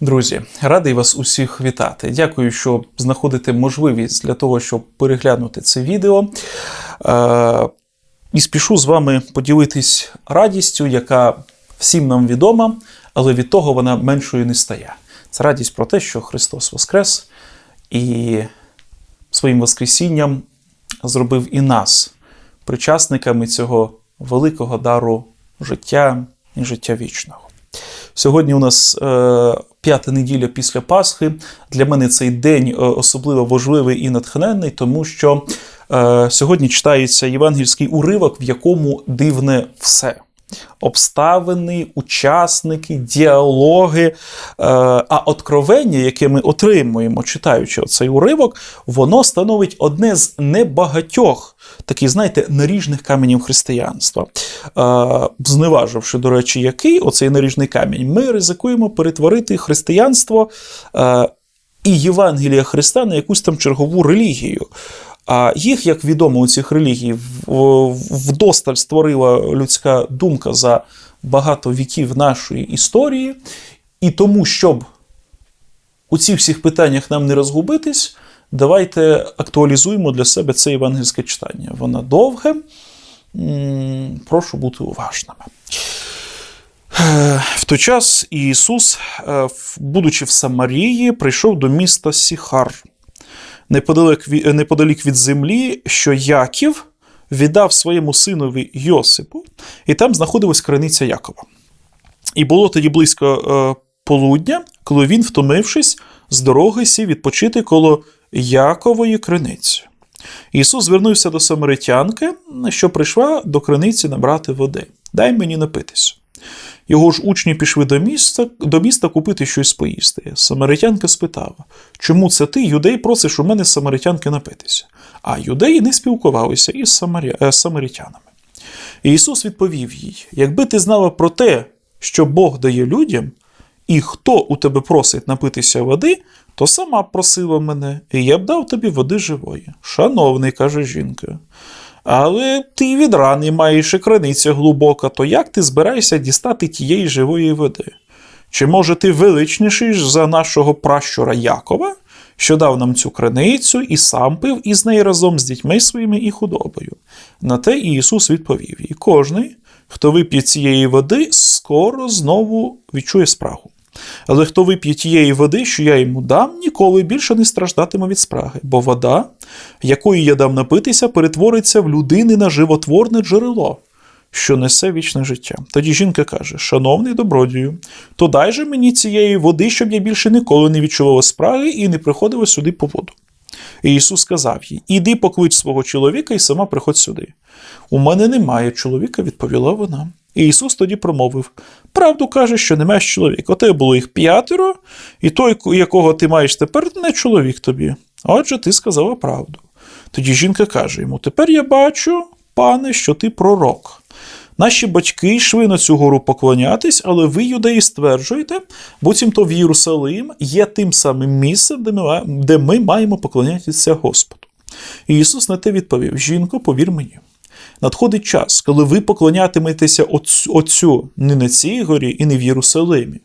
Друзі, радий вас усіх вітати. Дякую, що знаходите можливість для того, щоб переглянути це відео. Е, і спішу з вами поділитись радістю, яка всім нам відома, але від того вона меншою не стає. Це радість про те, що Христос Воскрес і своїм Воскресінням зробив і нас причасниками цього великого дару життя і життя вічного. Сьогодні у нас е, п'ята неділя після Пасхи. Для мене цей день е, особливо важливий і натхненний, тому що е, сьогодні читається євангельський уривок, в якому дивне все. Обставини, учасники, діалоги, е, а откровення, яке ми отримуємо, читаючи цей уривок, воно становить одне з небагатьох таких, знаєте, наріжних каменів християнства. Е, зневаживши, до речі, який оцей наріжний камінь, ми ризикуємо перетворити християнство е, і Євангелія Христа на якусь там чергову релігію. А їх, як відомо, у цих релігій вдосталь створила людська думка за багато віків нашої історії. І тому, щоб у цих всіх питаннях нам не розгубитись, давайте актуалізуємо для себе це євангельське читання. Воно довге. Прошу бути уважними. В той час Ісус, е, будучи в Самарії, прийшов до міста Сіхар неподалік від, неподалік від землі, що Яків віддав своєму синові Йосипу, і там знаходилась криниця Якова. І було тоді близько е, полудня, коли він, втомившись, з дороги сів відпочити коло Якової криниці. Ісус звернувся до самаритянки, що прийшла до криниці набрати води. Дай мені напитися. Його ж учні пішли до міста до міста купити щось поїсти. Самаритянка спитала, чому це ти, юдей, просиш у мене самаритянки напитися? А юдеї не спілкувалися із самаря... Е, самаритянами. І Ісус відповів їй: якби ти знала про те, що Бог дає людям, і хто у тебе просить напитися води, то сама б просила мене, і я б дав тобі води живої. Шановний, каже жінка. Але ти від рани маєш і криниця глибока, то як ти збираєшся дістати тієї живої води? Чи може ти величніший за нашого пращура Якова, що дав нам цю криницю і сам пив із неї разом з дітьми своїми і худобою? На те Ісус відповів їй: кожний, хто вип'є цієї води, скоро знову відчує спрагу. Але хто вип'є тієї води, що я йому дам, ніколи більше не страждатиме від спраги, бо вода, якою я дам напитися, перетвориться в людини на животворне джерело, що несе вічне життя. Тоді жінка каже: Шановний добродію, то дай же мені цієї води, щоб я більше ніколи не відчувала спраги і не приходила сюди по воду. І Ісус сказав їй: Іди поклич свого чоловіка і сама приходь сюди. У мене немає чоловіка, відповіла вона. І Ісус тоді промовив: Правду каже, що не маєш чоловіка. Оте було їх п'ятеро, і той, якого ти маєш тепер, не чоловік тобі. Отже, ти сказала правду. Тоді жінка каже йому: Тепер я бачу, пане, що ти пророк. Наші батьки йшли на цю гору поклонятись, але ви, юдеї, стверджуєте, буцімто в Єрусалим є тим самим місцем, де ми, де ми маємо поклонятися Господу. І Ісус на те відповів: Жінко, повір мені. Надходить час, коли ви поклонятиметеся Отцю не на цій горі і не в Єрусалимі.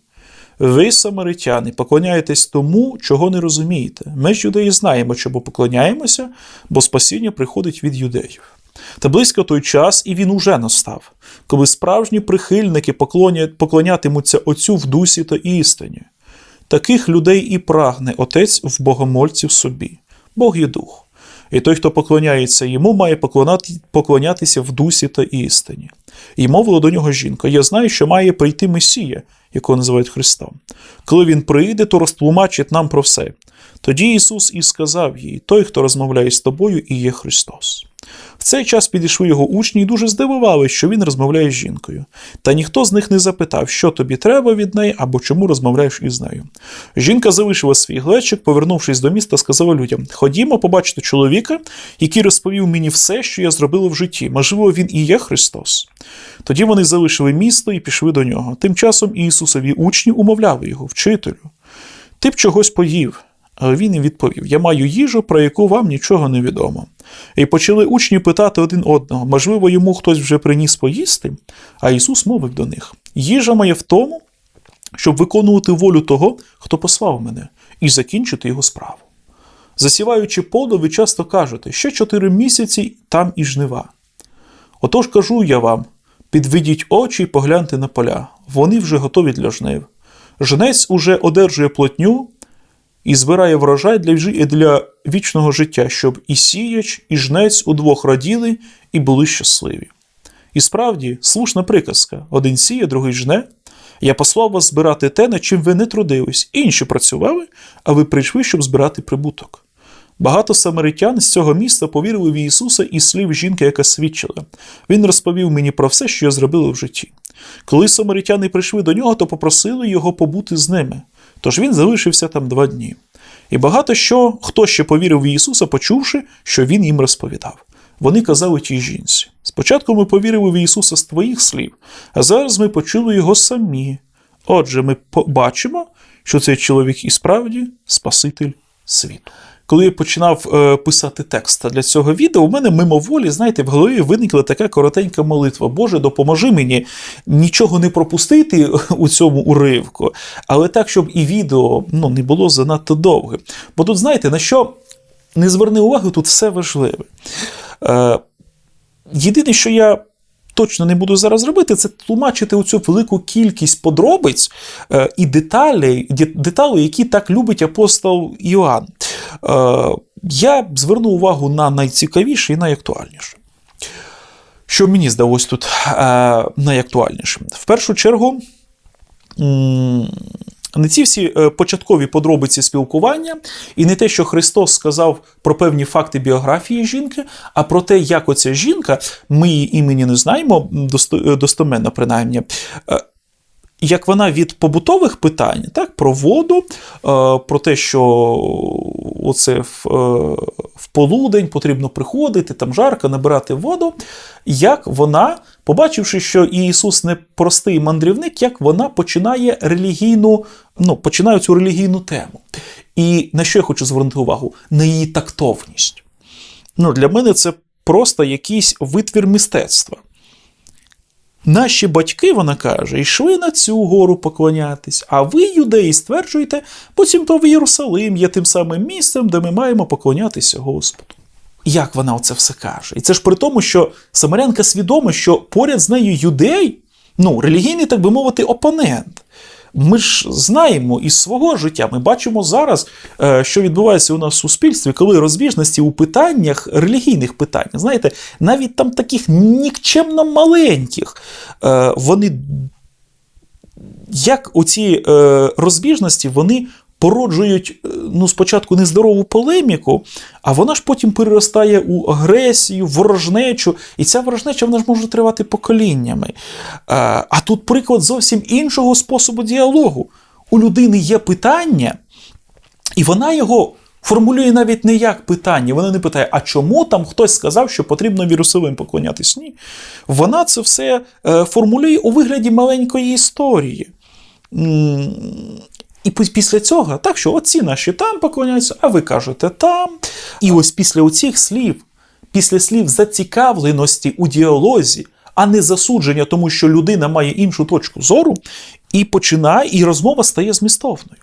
Ви, самаритяни, поклоняєтесь тому, чого не розумієте. Ми ж юдеї знаємо, чому поклоняємося, бо спасіння приходить від юдеїв. Та близько той час і він уже настав, коли справжні прихильники поклонятимуться Отцю в дусі та істині. Таких людей і прагне Отець в богомольці в собі. Бог є дух. І той, хто поклоняється йому, має поклонятися в дусі та істині. І мовила до нього жінка: Я знаю, що має прийти Месія, якого називають Христом. Коли він прийде, то розтлумачить нам про все. Тоді Ісус і сказав їй: Той, хто розмовляє з тобою, і є Христос. В цей час підійшли його учні і дуже здивувалися, що він розмовляє з жінкою. Та ніхто з них не запитав, що тобі треба від неї або чому розмовляєш із нею. Жінка залишила свій глечик, повернувшись до міста, сказала людям: Ходімо, побачити чоловіка, який розповів мені все, що я зробила в житті. Можливо, він і є Христос. Тоді вони залишили місто і пішли до нього. Тим часом Ісусові учні умовляли його, вчителю. Ти б чогось поїв. Він їм відповів: Я маю їжу, про яку вам нічого не відомо. І почали учні питати один одного, можливо, йому хтось вже приніс поїсти, а Ісус мовив до них: Їжа моя в тому, щоб виконувати волю того, хто послав мене, і закінчити його справу. Засіваючи поле, ви часто кажете, ще чотири місяці там і жнива. Отож кажу я вам: підведіть очі і погляньте на поля, вони вже готові для жнив. Жнець уже одержує плотню і збирає врожай для, для вічного життя, щоб і сіяч, і жнець удвох раділи і були щасливі. І справді, слушна приказка: один сіє, другий жне. Я послав вас збирати те, над чим ви не трудились, інші працювали, а ви прийшли, щоб збирати прибуток. Багато самаритян з цього міста повірили в Ісуса і слів жінки, яка свідчила. Він розповів мені про все, що я зробила в житті. Коли самаритяни прийшли до нього, то попросили його побути з ними. Тож він залишився там два дні. І багато що, хто ще повірив в Ісуса, почувши, що він їм розповідав. Вони казали тій жінці: спочатку ми повірили в Ісуса з твоїх слів, а зараз ми почули його самі. Отже, ми побачимо, що цей чоловік і справді Спаситель світу. Коли я починав е, писати текст для цього відео, у мене мимоволі, знаєте, в голові виникла така коротенька молитва. Боже, допоможи мені нічого не пропустити у цьому уривку, але так, щоб і відео ну, не було занадто довгим. Бо тут, знаєте, на що не зверни увагу, тут все важливе. Е, єдине, що я точно не буду зараз робити, це тлумачити оцю велику кількість подробиць е, і деталей, деталей, які так любить апостол Іоанн. Е, я зверну увагу на найцікавіше і найактуальніше. Що мені здалось тут е, найактуальнішим? В першу чергу, не ці всі е, початкові подробиці спілкування, і не те, що Христос сказав про певні факти біографії жінки, а про те, як оця жінка, ми її імені не знаємо, досто- достоменно принаймні. Як вона від побутових питань, так, про воду, про те, що оце в, е, в полудень потрібно приходити, там жарко, набирати воду, як вона, побачивши, що Ісус не простий мандрівник, як вона починає релігійну, ну, починає цю релігійну тему. І на що я хочу звернути увагу? На її тактовність. Ну, для мене це просто якийсь витвір мистецтва. Наші батьки, вона каже, йшли на цю гору поклонятись, а ви, юдеї, стверджуєте, буцімто в Єрусалим є тим самим місцем, де ми маємо поклонятися Господу. Як вона оце все каже? І це ж при тому, що Самарянка свідома, що поряд з нею юдей, ну, релігійний, так би мовити, опонент. Ми ж знаємо із свого життя, ми бачимо зараз, е, що відбувається у нас в суспільстві, коли розбіжності у питаннях, релігійних питань, знаєте, навіть там таких нікчемно маленьких, е, вони як оці е, розбіжності вони породжують е, ну, спочатку нездорову полеміку, а вона ж потім переростає у агресію, ворожнечу, і ця ворожнеча вона ж може тривати поколіннями. Е, а тут приклад зовсім іншого способу діалогу. У людини є питання, і вона його формулює навіть не як питання. Вона не питає, а чому там хтось сказав, що потрібно вірусовим поклонятись? Ні. Вона це все е, формулює у вигляді маленької історії. І після цього, так що оці наші там поклоняються, а ви кажете там. І ось після оцих слів, після слів зацікавленості у діалозі, а не засудження, тому що людина має іншу точку зору, і починає, і розмова стає змістовною.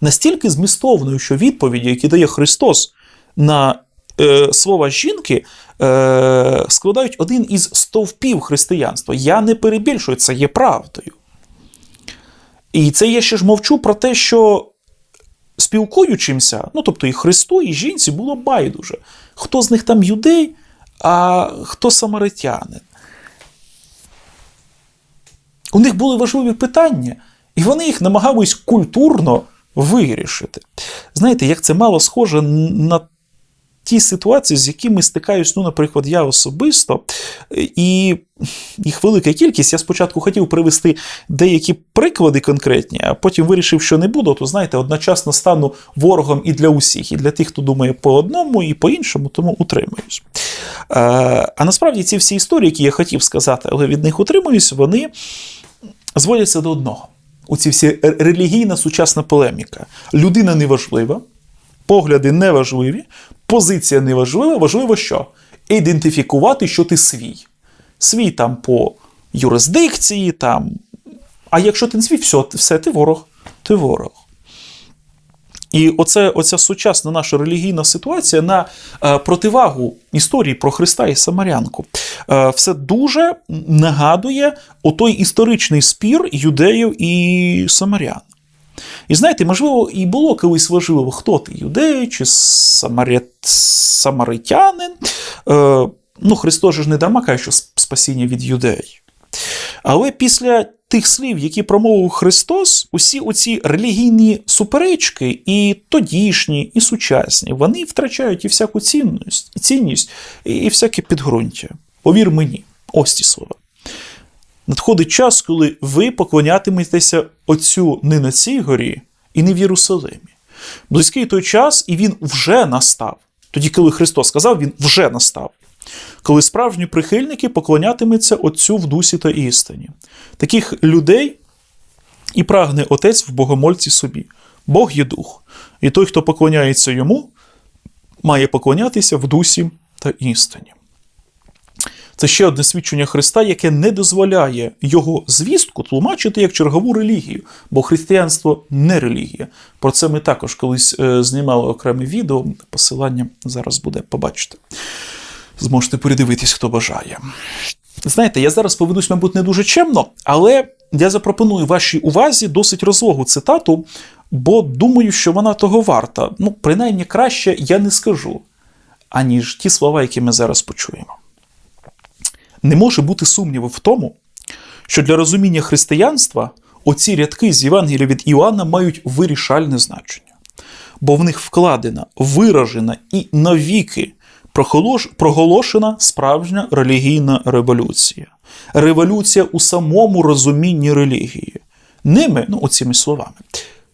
Настільки змістовною, що відповіді, які дає Христос на е, слова жінки, е, складають один із стовпів християнства. Я не перебільшую, це є правдою. І це я ще ж мовчу про те, що спілкуючимся, ну тобто і Христу, і жінці було байдуже. Хто з них там юдей, а хто самаритянин. У них були важливі питання, і вони їх намагались культурно вирішити. Знаєте, як це мало схоже на ті ситуації, з якими стикаюсь, ну, наприклад, я особисто, і їх велика кількість. Я спочатку хотів привести деякі приклади конкретні, а потім вирішив, що не буду, то знаєте, одночасно стану ворогом і для усіх, і для тих, хто думає по одному, і по іншому, тому утримуюсь. Е, А насправді ці всі історії, які я хотів сказати, але від них утримуюсь, вони зводяться до одного. Оці всі релігійна сучасна полеміка. Людина неважлива, погляди неважливі, позиція неважлива. Важливо що? Ідентифікувати, що ти свій. Свій там по юрисдикції, там, А якщо ти не свій, все, все, ти ворог, ти ворог. І оце, оця сучасна наша релігійна ситуація на е, противагу історії про Христа і Самарянку е, все дуже нагадує отой історичний спір юдеїв і самарян. І знаєте, можливо, і було колись важливо, хто ти юдей чи самарят... самаритянин. Е, ну, Христос ж не дарма каже, що спасіння від юдей. Але після тих слів, які промовив Христос, усі оці релігійні суперечки, і тодішні, і сучасні, вони втрачають і всяку цінність, і цінність, і всяке підґрунтя. Повір мені, ось ті слова. Надходить час, коли ви поклонятиметеся Отцю не на цій горі і не в Єрусалимі. Близький той час, і він вже настав. Тоді, коли Христос сказав, він вже настав. Коли справжні прихильники поклонятимуться Отцю в дусі та істині. Таких людей і прагне Отець в богомольці собі. Бог є дух, і той, хто поклоняється йому, має поклонятися в дусі та істині. Це ще одне свідчення Христа, яке не дозволяє його звістку тлумачити як чергову релігію, бо християнство не релігія. Про це ми також колись е, знімали окреме відео. Посилання зараз буде побачити. Зможете передивитись, хто бажає. Знаєте, я зараз поведусь, мабуть, не дуже чемно, але я запропоную вашій увазі досить розлогу цитату, бо думаю, що вона того варта. Ну, принаймні краще я не скажу, аніж ті слова, які ми зараз почуємо. Не може бути сумніву в тому, що для розуміння християнства оці рядки з Євангелія від Іоанна мають вирішальне значення, бо в них вкладена, виражена і навіки проголошена справжня релігійна революція. Революція у самому розумінні релігії. Ними, ну, оціми словами,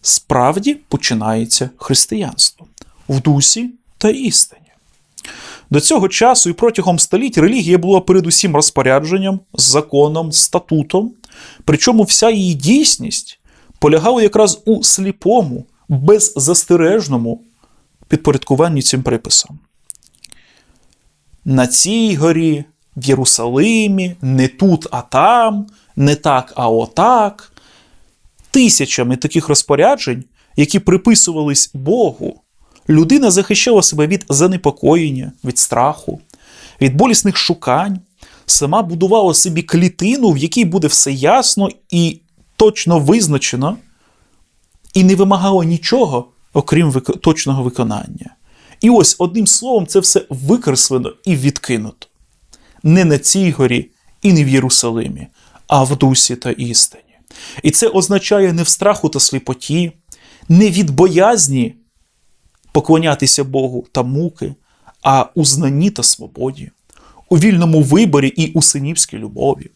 справді починається християнство в дусі та істині. До цього часу і протягом століть релігія була передусім розпорядженням, законом, статутом, причому вся її дійсність полягала якраз у сліпому, беззастережному підпорядкуванні цим приписам. На цій горі, в Єрусалимі, не тут, а там, не так, а отак. Тисячами таких розпоряджень, які приписувались Богу людина захищала себе від занепокоєння, від страху, від болісних шукань, сама будувала собі клітину, в якій буде все ясно і точно визначено, і не вимагала нічого, окрім вик... точного виконання. І ось одним словом, це все викреслено і відкинуто. Не на цій горі і не в Єрусалимі, а в дусі та істині. І це означає не в страху та сліпоті, не від боязні поклонятися Богу та муки, а у знанні та свободі, у вільному виборі і у синівській любові.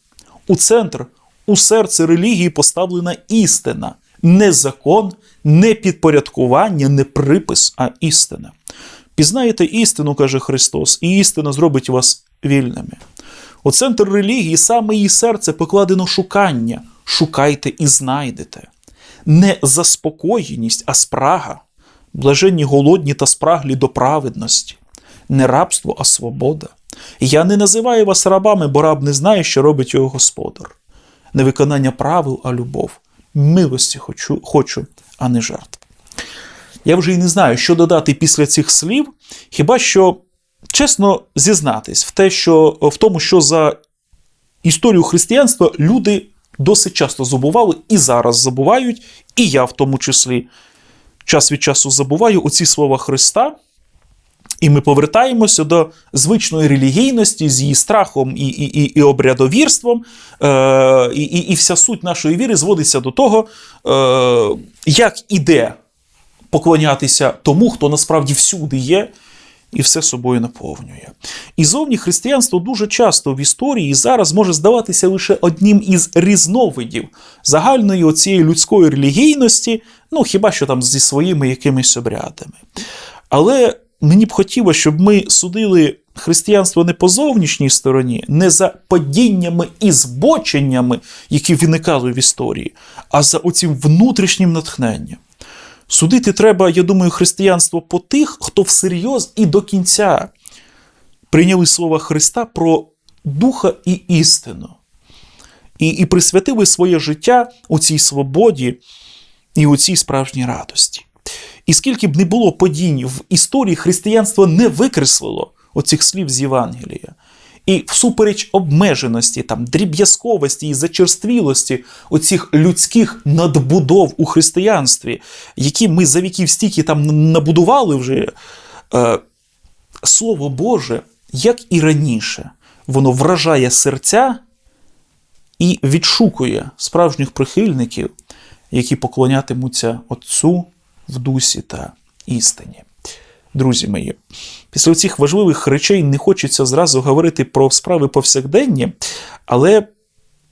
У центр, у серце релігії поставлена істина, не закон, не підпорядкування, не припис, а істина. Пізнаєте істину, каже Христос, і істина зробить вас вільними. У центр релігії саме її серце покладено шукання. Шукайте і знайдете. Не заспокоєність, а спрага блаженні голодні та спраглі до праведності, не рабство, а свобода. Я не називаю вас рабами, бо раб не знає, що робить його господар. Не виконання правил, а любов. Милості хочу, хочу, а не жертв. Я вже й не знаю, що додати після цих слів, хіба що чесно зізнатись в те, що в тому, що за історію християнства люди досить часто забували і зараз забувають, і я в тому числі час від часу забуваю оці слова Христа, і ми повертаємося до звичної релігійності з її страхом і і, і, і обрядовірством, е, і, і вся суть нашої віри зводиться до того, е, як іде поклонятися тому, хто насправді всюди є. І все собою наповнює. І зовні християнство дуже часто в історії зараз може здаватися лише одним із різновидів загальної оцієї людської релігійності, ну хіба що там зі своїми якимись обрядами. Але мені б хотілося, щоб ми судили християнство не по зовнішній стороні, не за падіннями і збоченнями, які виникали в історії, а за оцим внутрішнім натхненням. Судити треба, я думаю, християнство по тих, хто всерйоз і до кінця прийняли слова Христа про духа і істину. і, і присвятили своє життя у цій свободі і у цій справжній радості. І скільки б не було подій в історії, християнство не викреслило оцих слів з Євангелія. І всупереч обмеженості, там, дріб'язковості і зачерствілості оцих людських надбудов у християнстві, які ми за віків стільки там набудували вже, е, Слово Боже, як і раніше, воно вражає серця і відшукує справжніх прихильників, які поклонятимуться Отцю в дусі та істині. Друзі мої, після цих важливих речей не хочеться зразу говорити про справи повсякденні, але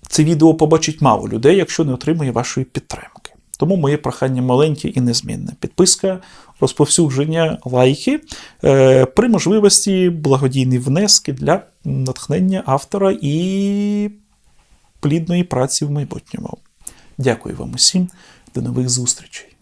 це відео побачить мало людей, якщо не отримує вашої підтримки. Тому моє прохання маленьке і незмінне. Підписка, розповсюдження, лайки, е, при можливості благодійні внески для натхнення автора і плідної праці в майбутньому. Дякую вам усім, до нових зустрічей.